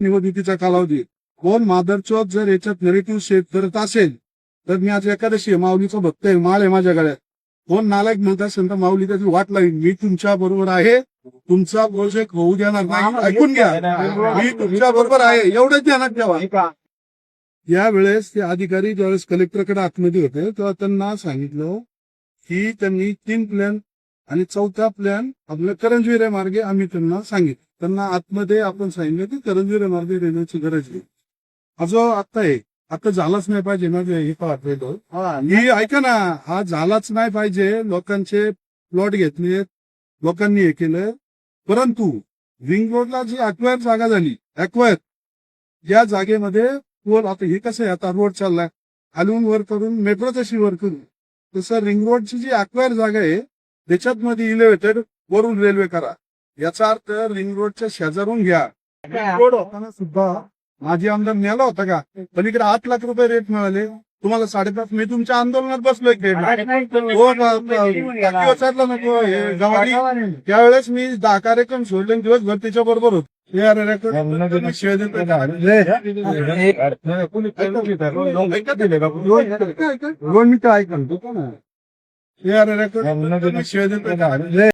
निवडणुकीचा कालावधी. दोन माधरचौक जर याच्यात निगेटिव्ह सेट करत असेल तर मी आज एकादशी माऊलीचा भक्त आहे माळ आहे माझ्या गळ्यात. कोण नालायक म्हणत असेल तर माऊली त्याची वाट लावीन. मी तुमच्या बरोबर आहे. तुमचा प्रोजेक्ट होऊ देणार नाही. ऐकून घ्या. मी तुमच्या बरोबर आहे. एवढंच ध्यानात ठेवा. यावेळेस ते अधिकारी ज्यावेळेस कलेक्टरकडे आतमध्ये होते तेव्हा त्यांना सांगितलं की त्यांनी तीन प्लॅन आणि चौथा प्लॅन आपल्या करंजविरे मार्गे आम्ही त्यांना सांगितलं. त्यांना आतमध्ये आपण सांगितलं की करंजविरे मार्गे रेल्वेची गरज आहे. अजून आता आहे आता झालाच नाही पाहिजे ना ते हे ही ऐका ना हा झालाच नाही पाहिजे लोकांचे प्लॉट घेतले लोकांनी हे केलं. परंतु रिंग रोडला जी अक्वायर जागा झाली अक्वायर या जागेमध्ये वर आता हे कसं आहे आता रोड चाललाय. खालून वर करून मेट्रो तशी वर करून. तसं रिंग रोडची जी अक्वायर जागा आहे त्याच्यात मध्ये इलेव्हेटेड वरून रेल्वे करा. याचा अर्थ रिंग रोडच्या शेजारून घ्या. रोड होताना सुद्धा माझी आमदार नेला होता का? पलीकडे आठ लाख रुपये रेट मिळाले. तुम्हाला साडेपाच मी तुमच्या आंदोलनात बसलोय हो, विचारलं नको गवारी त्यावेळेस मी दहा कार्यक्रम सोडले दिवसभर त्याच्या बरोबर होतो. हे अरे रेकॉर्ड शिवाय देतो का? दोन मिनिटं ऐका ना. हे अरे रेकॉर्ड शिवाय देतो का?